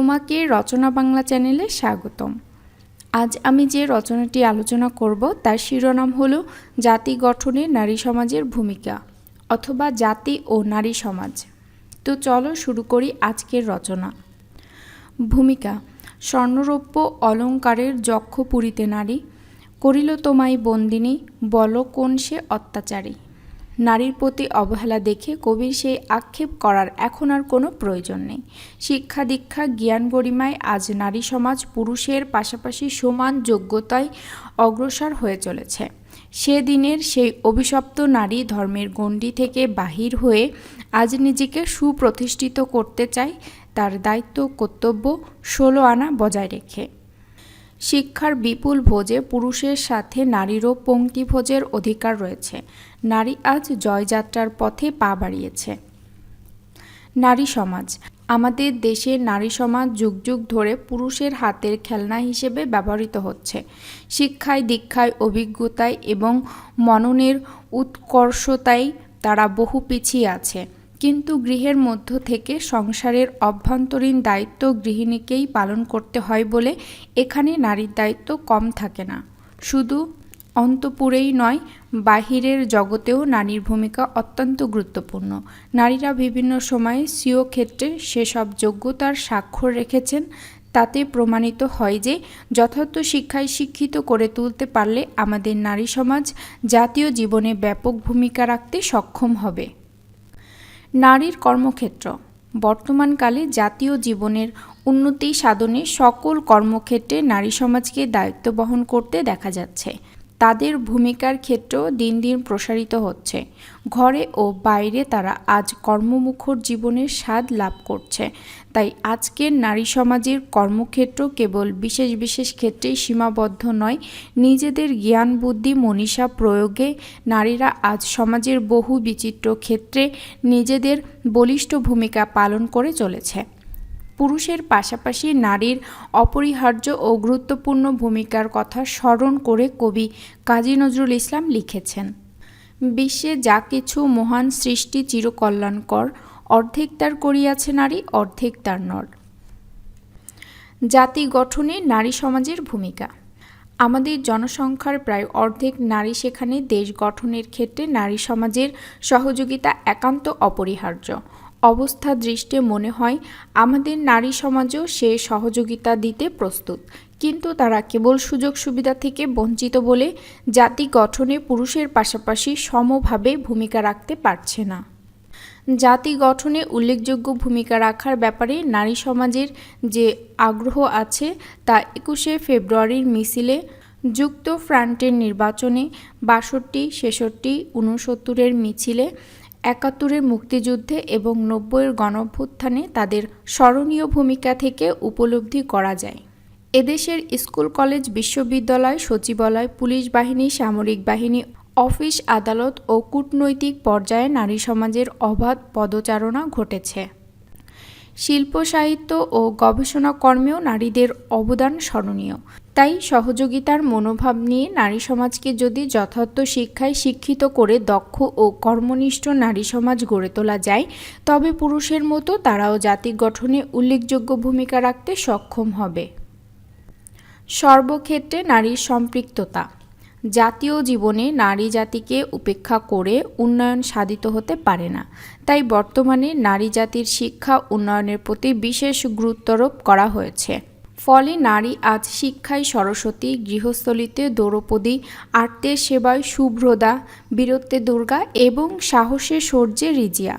তোমাকে রচনা বাংলা চ্যানেলে স্বাগতম। আজ আমি যে রচনাটি আলোচনা করব, তার শিরোনাম হল জাতি গঠনে নারী সমাজের ভূমিকা অথবা জাতি ও নারী সমাজ। তো চলো শুরু করি আজকের রচনা। ভূমিকা, স্বর্ণরৌপ্য অলঙ্কারের যক্ষ পুরীতে নারী, করিল তোমায় বন্দিনী, বল কোন সে অত্যাচারী। নারীর প্রতি অবহেলা দেখে কবির সেই আক্ষেপ করার এখন আর কোনো প্রয়োজন নেই। শিক্ষা দীক্ষা, জ্ঞান গরিমায় আজ নারী সমাজ পুরুষের পাশাপাশি সমান যোগ্যতায় অগ্রসর হয়ে চলেছে। সেদিনের সেই অভিশপ্ত নারী ধর্মের গণ্ডি থেকে বাহির হয়ে আজ নিজেকে সুপ্রতিষ্ঠিত করতে চায়, তার দায়িত্ব, কর্তব্য ষোলো আনা বজায় রেখে। শিক্ষার বিপুল ভোজে পুরুষের সাথে নারীরও পঙ্ক্তিভোজের অধিকার রয়েছে। নারী আজ জয়যাত্রার পথে পা বাড়িয়েছে। নারী সমাজ। আমাদের দেশে নারী সমাজ যুগ যুগ ধরে পুরুষের হাতের খেলনা হিসেবে ব্যবহৃত হচ্ছে। শিক্ষায়, দীক্ষায়, অভিজ্ঞতায় এবং মননের উৎকর্ষতায় তারা বহু পিছিয়ে আছে। কিন্তু গৃহের মধ্য থেকে সংসারের অভ্যন্তরীণ দায়িত্ব গৃহিণীকেই পালন করতে হয় বলে এখানে নারীর দায়িত্ব কম থাকে না। শুধু অন্তপুরেই নয়, বাহিরের জগতেও নারীর ভূমিকা অত্যন্ত গুরুত্বপূর্ণ। নারীরা বিভিন্ন সময়ে স্বীয় ক্ষেত্রে সেসব যোগ্যতার স্বাক্ষর রেখেছেন। তাতে প্রমাণিত হয় যে, যথার্থ শিক্ষায় শিক্ষিত করে তুলতে পারলে আমাদের নারী সমাজ জাতীয় জীবনে ব্যাপক ভূমিকা রাখতে সক্ষম হবে। নারীর কর্মক্ষেত্র। বর্তমানকালে জাতীয় জীবনের উন্নতি সাধনে সকল কর্মক্ষেত্রে নারী সমাজকে দায়িত্ব বহন করতে দেখা যাচ্ছে। তাদের ভূমিকার ক্ষেত্রেও দিন দিন প্রসারিত হচ্ছে। ঘরে ও বাইরে তারা আজ কর্মমুখর জীবনের স্বাদ লাভ করছে। তাই আজকের নারী সমাজের কর্মক্ষেত্র কেবল বিশেষ বিশেষ ক্ষেত্রেই সীমাবদ্ধ নয়, নিজেদের জ্ঞান, বুদ্ধি, মনীষা প্রয়োগে নারীরা আজ সমাজের বহু বিচিত্র ক্ষেত্রে নিজেদের বলিষ্ঠ ভূমিকা পালন করে চলেছে। পুরুষের পাশাপাশি নারীর অপরিহার্য ও গুরুত্বপূর্ণ ভূমিকার কথা স্মরণ করে কবি কাজী নজরুল ইসলাম লিখেছেন, বিশ্বে যা কিছু মহান সৃষ্টি চিরকল্যাণকর, অর্ধেক তার করিয়াছে নারী, অর্ধেক তার নর। জাতি গঠনে নারী সমাজের ভূমিকা। আমাদের জনসংখ্যার প্রায় অর্ধেক নারী সেখানে দেশ গঠনের ক্ষেত্রে নারী সমাজের সহযোগিতা একান্ত অপরিহার্য। অবস্থা দৃষ্টে মনে হয়, আমাদের নারী সমাজও সে সহযোগিতা দিতে প্রস্তুত। কিন্তু তারা কেবল সুযোগ সুবিধা থেকে বঞ্চিত বলে জাতি গঠনে পুরুষের পাশাপাশি সমভাবে ভূমিকা রাখতে পারছে না। জাতি গঠনে উল্লেখযোগ্য ভূমিকা রাখার ব্যাপারে নারী সমাজের যে আগ্রহ আছে তা একুশে ফেব্রুয়ারির মিছিলে, যুক্ত ফ্রান্টের নির্বাচনে বাষট্টি, ছেষট্টি উনসত্তরের মিছিলে একাত্তরের মুক্তিযুদ্ধে এবং নব্বইয়ের গণভ্যুত্থানে তাদের স্মরণীয় ভূমিকা থেকে উপলব্ধি করা যায়। এদেশের স্কুল, কলেজ, বিশ্ববিদ্যালয়, সচিবালয়, পুলিশ বাহিনী, সামরিক বাহিনী, অফিস, আদালত ও কূটনৈতিক পর্যায়ে নারী সমাজের অবাধ পদচারণা ঘটেছে। শিল্প, সাহিত্য ও গবেষণা কর্মেও নারীদের অবদান স্মরণীয়। তাই সহযোগিতার মনোভাব নিয়ে নারী সমাজকে যদি যথার্থ শিক্ষায় শিক্ষিত করে দক্ষ ও কর্মনিষ্ঠ নারী সমাজ গড়ে তোলা যায়, তবে পুরুষের মতো তারাও জাতি গঠনে উল্লেখযোগ্য ভূমিকা রাখতে সক্ষম হবে। সর্বক্ষেত্রে নারীর সম্পৃক্ততা। জাতীয় জীবনে নারী জাতিকে উপেক্ষা করে উন্নয়ন সাধিত হতে পারে না। তাই বর্তমানে নারী জাতির শিক্ষা উন্নয়নের প্রতি বিশেষ গুরুত্বারোপ করা হয়েছে। ফলে নারী আজ শিক্ষায় সরস্বতী, গৃহস্থলিতে দ্রৌপদী, আর্তের সেবায় শুভ্রদা বীরত্বে দুর্গা এবং সাহসে সূর্যে রিজিয়া।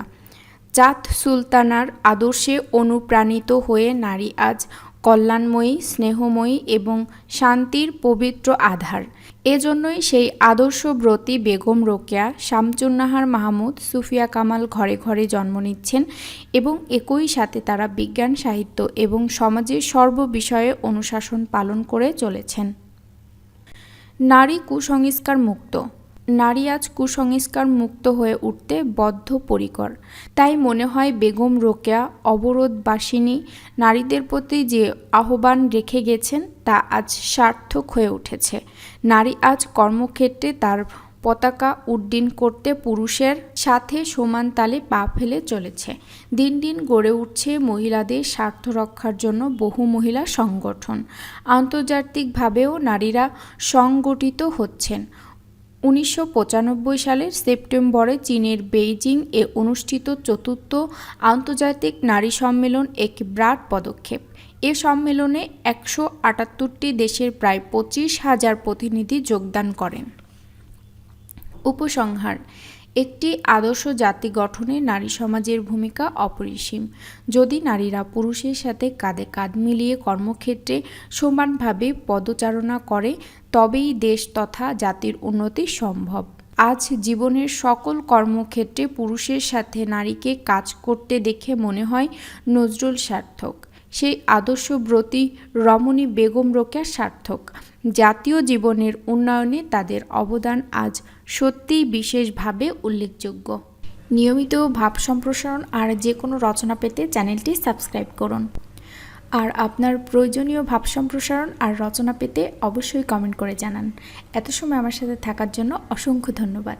চাঁদ সুলতানার আদর্শে অনুপ্রাণিত হয়ে নারী আজ কল্যাণময়ী, স্নেহময়ী এবং শান্তির পবিত্র আধার। এজন্যই সেই আদর্শ ব্রতী বেগম রোকেয়া শামচুন্নাহার মাহমুদ, সুফিয়া কামাল ঘরে ঘরে জন্ম নিচ্ছেন এবং একই সাথে তারা বিজ্ঞান, সাহিত্য এবং সমাজের সর্ববিষয়ে অনুশাসন পালন করে চলেছেন। নারী কুসংস্কার মুক্ত নারী আজ কুসংস্কার মুক্ত হয়ে উঠতে বদ্ধপরিকর। তাই মনে হয় বেগম রোকেয়া, অবরোধবাসিনী, নারীদের প্রতি যে আহ্বান রেখে গেছেন, তা আজ সার্থক হয়ে উঠেছে। নারী আজ কর্মক্ষেত্রে তার পতাকা উড্ডীন করতে পুরুষের সাথে সমান তালে পা ফেলে চলেছে। দিন দিন গড়ে উঠছে মহিলাদের স্বার্থ রক্ষার জন্য বহু মহিলা সংগঠন। আন্তর্জাতিকভাবেও নারীরা সংগঠিত হচ্ছেন। উনিশশো পঁচানব্বই সালের সেপ্টেম্বরে চীনের বেইজিং এ অনুষ্ঠিত চতুর্থ আন্তর্জাতিক নারী সম্মেলন এক বিরাট পদক্ষেপ। এ সম্মেলনে একশো আটাত্তরটি দেশের প্রায় পঁচিশ হাজার প্রতিনিধি যোগদান করেন। উপসংহার একটি আদর্শ জাতি গঠনে নারী সমাজের ভূমিকা অপরিসীম। যদি নারীরা পুরুষের সাথে কাঁধে কাঁধ মিলিয়ে কর্মক্ষেত্রে সমানভাবে পদচারণা করে, তবেই দেশ তথা জাতির উন্নতি সম্ভব। আজ জীবনের সকল কর্মক্ষেত্রে পুরুষের সাথে নারীকে কাজ করতে দেখে মনে হয় নজরুল সার্থক। সেই আদর্শব্রতী রমণী বেগম রোকেয়া সার্থক। জাতীয় জীবনের উন্নয়নে তাদের অবদান আজ সত্যিই বিশেষভাবে উল্লেখযোগ্য। নিয়মিত ভাব সম্প্রসারণ আর যে কোনো রচনা পেতে চ্যানেলটি সাবস্ক্রাইব করুন। আর আপনার প্রয়োজনীয় ভাব সম্প্রসারণ আর রচনা পেতে অবশ্যই কমেন্ট করে জানান। এত সময় আমার সাথে থাকার জন্য অসংখ্য ধন্যবাদ।